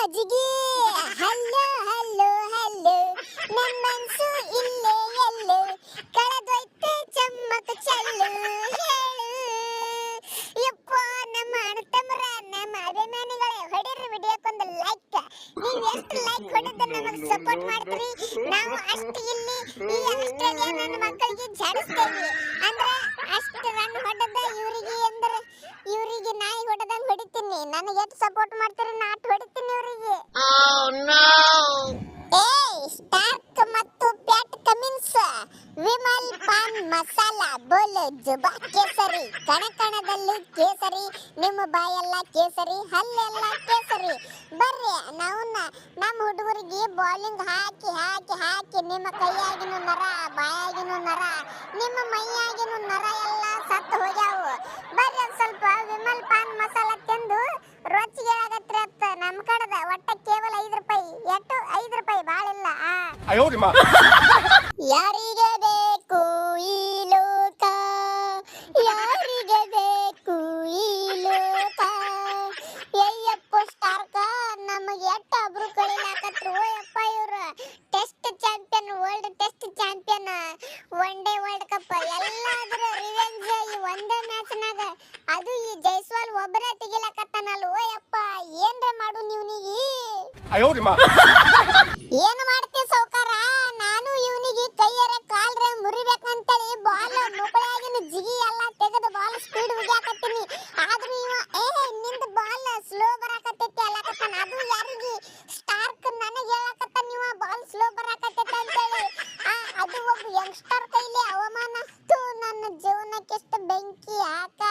ಮಜ್ಜಿಗೆ hello hello hello. ನಮ್ಮನ್ಸು ಇಲ್ಲೇ, ಎಲ್ಲೋ. ಕಳೆದೊಯ್ತೆ ಚಮ್ಮಕ ಚಲ್ಲು, ಹೇಳು. ಯಪ್ಪ ನಮ್ಮ ಅಣ್ಣತಮ್ಮರ ನಮ್ಮ ಅಭಿಮಾನಿಗಳೇ ಹೊಡೀರಿ ವಿಡಿಯೋಕ್ಕೊಂದು ಲೈಕ್ ನೀವು ಎಷ್ಟು ಲೈಕ್ ಹೊಡೆದ ನಮಗೆ ಸಪೋರ್ಟ್ ಮಾಡ್ತೀರಿ? ನಾವು ಅಷ್ಟು ಇಲ್ಲಿ ಈ ಆಸ್ಟ್ರೇಲಿಯಾ ನನ್ನ ಮಕ್ಕಳಿಗೆ ಜಾಡಿಸ್ತೇವೆ. ಅಂದ್ರೆ ಅಷ್ಟು ರನ್ ಹೊಡೆದ ಇವರಿಗೆ ಅಂದ್ರೆ ಇವರಿಗೆ ನಾಯಿ ಹೊಡೆದಂಗೆ ಹೊಡಿತೀನಿ. ನನಗೆ ಎಷ್ಟು ಸಪೋರ್ಟ್ ಮಾಡ್ತೀರಿ? ನಾ ಅಷ್ಟು ಹೊಡಿತೀನಿ ಇವರಿಗೆ ಏಯ್ ಸ್ಟಾರ್ಕ್ ಮತ್ತು ಪ್ಯಾಟ್ ವಿಮಲ್ ಪಾನ್ ಮಸಾಲಾ, ಬೋಲೆ, ಜುಬಾ, ಕೇಸರಿ. ಕಣಕಣದಲ್ಲಿ ಕೇಸರಿ, ನಿಮ್ಮ ಬಾಯೆಲ್ಲ ಕೇಸರಿ, ಹಲ್ಲೆಲ್ಲ ಕೇಸರಿ. ಬರ್ರಿ ನಾವು ನಮ್ಮ ಹುಡುಗರಿಗೆ ಬೌಲಿಂಗ್ ಹಾಕಿ ಹಾಕಿ ಹಾಕಿ, ನಿಮ್ಮ ಕೈಯಾಗಿನ ನರ, ಬಾಯಾಗಿನ ನರ, ನಿಮ್ಮ ಮೈಯಾಗಿನ ನರ ಎಲ್ಲ ಸತ್ತು ಹೋಗ್ಯಾವು. ಬರ್ರಿ ಸ್ವಲ್ಪ ವಿಮಲ್ ಪಾನ್ ಮಸಾಲ ತಿಂದು ರೊಚ್ಚಿಗೆ ಆಗತ್ರಿ ಅತ್ತ ನಮ್ಮ ಕಡೆದ ಒಟ್ಟ ಕೇವಲ ಐದು ರೂಪಾಯಿ, ಎಟ್ಟು ಐದು ರೂಪಾಯಿ ಭಾಳ ಇಲ್ಲ ಯಾರಿಗೆ ಬೇಕು ಈ ಲೋಕ? ಯಾರಿಗೆ ಬೇಕು ಈ ಲೋಕ? ಅಯ್ಯಪ್ಪ ಸ್ಟಾರ್ಕ ನಮಗೆ ಎಟ್ಟ ಒಬ್ರು ಕಳಿಲಾಕತ್ರು ಯಪ್ಪ ಇವರು test champion world test champion one day world cup ಎಲ್ಲಾದ್ರೂ ರಿವೆಂಜ್ ಈ ಒಂದೇ ಮ್ಯಾಚ್ನಾಗ ಅದು ಈ ಜೈಸ್ವಾಲ್ ಒಬ್ಬರೇ ತೆಗಿಲಾಕತ್ತಾನಲ್ಲ ಓ ಯಪ್ಪ ಏನ್ರ ಮಾಡು ನೀವು ನೀ ಏನು ಮಾಡ್ತೀವಿ ಒಬ್ಬ ಯಂಗ್ಸ್ಟರ್ ಕೈಲಿ ಅವಮಾನ ನನ್ನ ಜೀವನಕ್ಕೆ ಎಷ್ಟು ಬೆಂಕಿ ಹಾಕ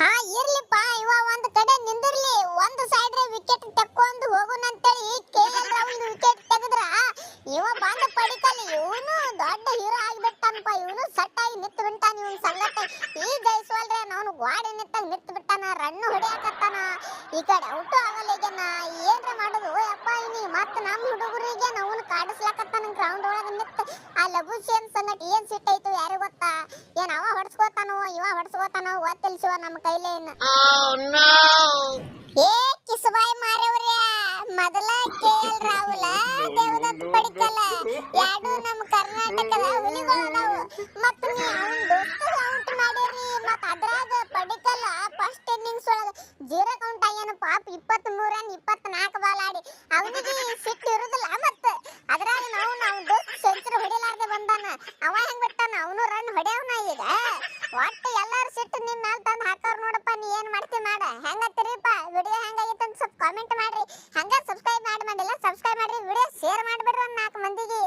ಹಾ ಇರ್ಲಿಪ್ಪ. ಇವ ಒಂದ್ ಕಡೆ ನಿಂದಿರ್ಲಿ. ಒಂದು ಸೈಡ್ ವಿಕೆಟ್ ತಕ್ಕೊಂಡು ಹೋಗುನಂತೇಳಿ ಕೆ ಎಲ್ ರಾಹುಲ್ ವಿಕೆಟ್ ತೆಗೆದ್ರ ಇವ ಬಂದ ಪಡಿಕಲ್ಲಿ ಇವನು ದೊಡ್ಡ ಹೀರೋ ಆಗಿಬಿಟ್ಟಾನಪ್ಪ. ಇವನು ಸಟ್ ಆಗಿ ನಿತ್ತು ಬಿಟ್ಟಾನ ಇವನ್ ಸಂಗಟ ಈ ಜೈಸ್ವಾಲ್ ರೇ ಅವನು ಗಾಡಿ ನಿತ್ತ ನಿತ್ತು ಬಿಟ್ಟಾನ. ರನ್ ಹೊಡಿಯಾಕತ್ತಾನ. ಈ ಕಡೆ ಔಟ್ ಆಗಲೇಗನ ಏನ್ರ ಮಾಡೋದು? ಅಪ್ಪ ಇನಿ ಮತ್ತ ನಮ್ಮ ಹುಡುಗರಿಗೆ ಅವನು ಕಾಡಿಸ್ಲಾಕತ್ತಾನ ಗ್ರೌಂಡ್ ಒಳಗ? ನಿಂತ ಆ ಲಘು ಸೇನ್ ಸಂಗಟ ಏನ್ ಸಿಟ್ಟೈತು ಯಾರು ಗೊತ್ತಾ? ಏನ್ ಅವ ಹೊಡ್ಸ್ಕೋತಾನೋ ಇವ ಹೊಡ್ಸ್ಕೋತಾನೋ ಗೊತ್ತಿಲ್ಲ ಶಿವ ನಮ್ಮ ಕೈಲೇ ಇನ್ನು ಏ ಕಿಸಬಾಯಿ ಮಾರವ್ರೆ ಮೊದಲ ಕೆ ಎಲ್ ರಾಹುಲ ದೇವದತ್ ಪಡಿಕಲ್ಲ. ಯಾಡು ನಮ್ಮ ಕರ್ನಾಟಕದ ಹುಲಿಗಳು ನಾವು ಮತ್ತು ನೀ ಅವನ್ ದೋಸ್ತ ಔಟ್ ಮಾಡಿರಿ ಮತ್ತ ಅದ್ರಾಗ ಪಡಿಕಲ್ಲ ಫಸ್ಟ್ ಇನ್ನಿಂಗ್ಸ್ ಒಳಗ ಜೀರೋ ಕೌಂಟ್ ಆಗ್ಯಾನ ಪಾಪ ಇಪ್ಪತ್ತ್ ಮೂರ್ ರನ್ ಇಪ್ಪತ್ನಾಲ್ಕು ಬಾಲ್ ಆಡಿ. ಅವನಿಗೆ ಸಿಟ್ಟು ಇರುದಿಲ್ಲ ಮತ್ತ ಅದ್ರಾಗ ನಾವು ನಾವು ದೋಸ್ತ ಸೆಂಚುರಿ ಬಂದಾನ ಅವ ಹೆಂಗ್ ಬಿಟ್ಟಾನ? ಅವನು ರನ್ ಹೊಡ್ಯಾವನ ಈಗ. ಒಟ್ಟು ಎಲ್ಲಾರು ಸಿಟ್ಟು ನಿಮ್ ಮ್ಯಾಲ ತಂದ್ ಹಾಕೋರ್ ನೋಡಪ್ಪ, ನೀ ಏನ್ ಮಾಡ್ತಿ ಮಾಡ? ಹೆಂಗತ್ತಿರಿಪ್ಪ? ವಿಡಿಯೋ ಹೆಂಗಾಗಿತ್ತು ಅಂತ ಸ್ವಲ್ಪ ಕಾಮೆಂಟ್ ಮಾಡ್ರಿ. ಹಂಗ ಸಬ್ಸ್ಕ್ರೈಬ್ ಮಾಡಿ ಮಾಡಿಲ್ಲ ಸಬ್ಸ್ಕ್ರೈಬ್ ಮಾಡ್ರಿ, ವಿಡಿಯೋ ಶೇರ್ ಮಾಡ್ಬಿಡ್ರಿ ಒಂದ್ ನಾಲ್ಕು ಮಂದಿಗೆ.